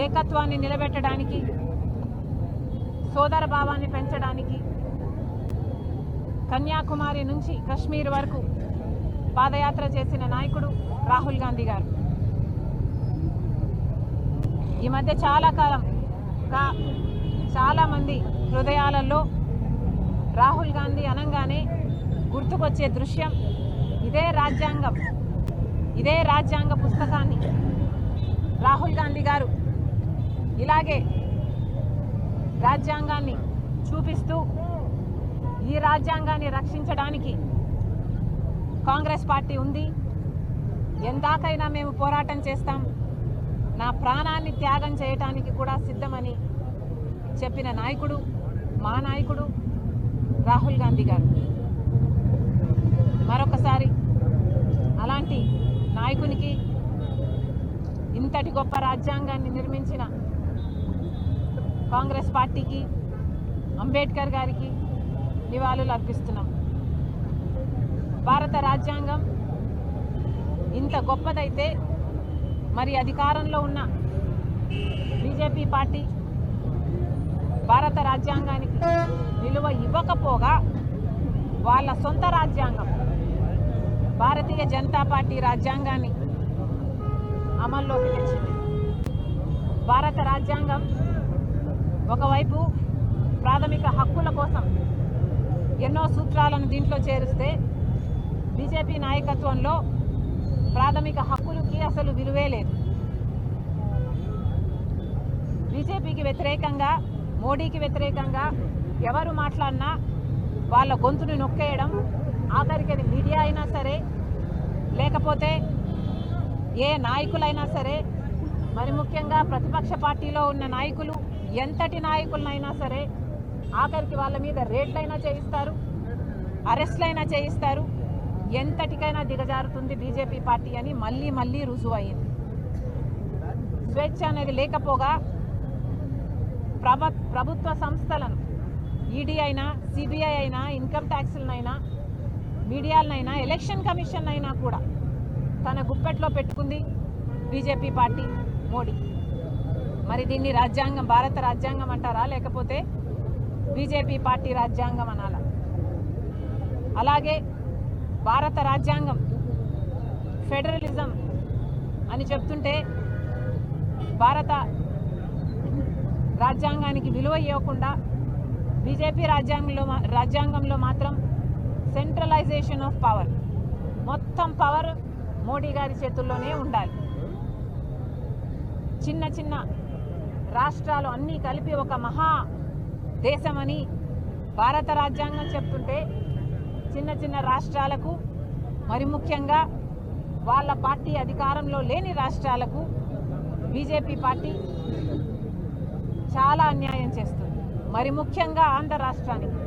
ఏకత్వాన్ని నిలబెట్టడానికి సోదర భావాన్ని పెంచడానికి కన్యాకుమారి నుంచి కశ్మీర్ వరకు పాదయాత్ర చేసిన నాయకుడు రాహుల్ గాంధీ గారు. ఈ మధ్య చాలా కాలంగా చాలామంది హృదయాలలో రాహుల్ గాంధీ అనగానే గుర్తుకొచ్చే దృశ్యం ఇదే రాజ్యాంగం ఇదే రాజ్యాంగ పుస్తకాన్ని రాహుల్ గాంధీ గారు ఇలాగే రాజ్యాంగాన్ని చూపిస్తూ ఈ రాజ్యాంగాన్ని రక్షించడానికి కాంగ్రెస్ పార్టీ ఉంది. ఎందాకైనా మేము పోరాటం చేస్తాం. నా ప్రాణాన్ని త్యాగం చేయటానికి కూడా సిద్ధమని చెప్పిన నాయకుడు మా నాయకుడు రాహుల్ గాంధీ గారు. మరొకసారి అలాంటి నాయకునికి ఇంతటి గొప్ప రాజ్యాంగాన్ని నిర్మించిన కాంగ్రెస్ పార్టీకి అంబేద్కర్ గారికి నివాళులు అర్పిస్తున్నాం. భారత రాజ్యాంగం ఇంత గొప్పదైతే మరి అధికారంలో ఉన్న బీజేపీ పార్టీ భారత రాజ్యాంగానికి విలువ ఇవ్వకపోగా వాళ్ళ సొంత రాజ్యాంగం భారతీయ జనతా పార్టీ రాజ్యాంగాన్ని అమల్లోకి తెచ్చింది. భారత రాజ్యాంగం ఒకవైపు ప్రాథమిక హక్కుల కోసం ఎన్నో సూత్రాలను దీంట్లో చేరిస్తే బీజేపీ నాయకత్వంలో ప్రాథమిక హక్కులకి అసలు విలువే లేదు. బీజేపీకి వ్యతిరేకంగా మోడీకి వ్యతిరేకంగా ఎవరు మాట్లాడినా వాళ్ళ గొంతుని నొక్కేయడం ఆఖరికి అది మీడియా అయినా సరే లేకపోతే ఏ నాయకులైనా సరే మరి ముఖ్యంగా ప్రతిపక్ష పార్టీలో ఉన్న నాయకులు ఎంతటి నాయకులనైనా సరే ఆఖరికి వాళ్ళ మీద రేట్లైనా చేయిస్తారు అరెస్ట్లైనా చేయిస్తారు. ఎంతటికైనా దిగజారుతుంది బీజేపీ పార్టీ అని మళ్ళీ మళ్ళీ రుజువు అయింది స్వేచ్ఛ అనేది లేకపోగా ప్రభ ప్రభుత్వ సంస్థలను ఈడీ అయినా సిబిఐ అయినా ఇన్కమ్ ట్యాక్స్లనైనా మీడియాలనైనా ఎలక్షన్ కమిషన్ అయినా కూడా తన గుప్పెట్లో పెట్టుకుంది బీజేపీ పార్టీ మోడీ. మరి దీన్ని రాజ్యాంగం భారత రాజ్యాంగం అంటారా? లేకపోతే బీజేపీ పార్టీ రాజ్యాంగం అనాలా? అలాగే భారత రాజ్యాంగం ఫెడరలిజం అని చెప్తుంటే భారత రాజ్యాంగానికి విలువ ఇవ్వకుండా బీజేపీ రాజ్యాంగంలో మా- రాజ్యాంగంలో మాత్రం సెంట్రలైజేషన్ ఆఫ్ పవర్ మొత్తం పవర్ మోడీ గారి చేతుల్లోనే ఉండాలి. చిన్న చిన్న రాష్ట్రాలు అన్నీ కలిపి ఒక మహా దేశమని భారత రాజ్యాంగం చెప్తుంటే చిన్న చిన్న రాష్ట్రాలకు మరి ముఖ్యంగా వాళ్ళ పార్టీ అధికారంలో లేని రాష్ట్రాలకు బీజేపీ పార్టీ చాలా అన్యాయం చేస్తుంది. మరి ముఖ్యంగా ఆంధ్ర రాష్ట్రానికి.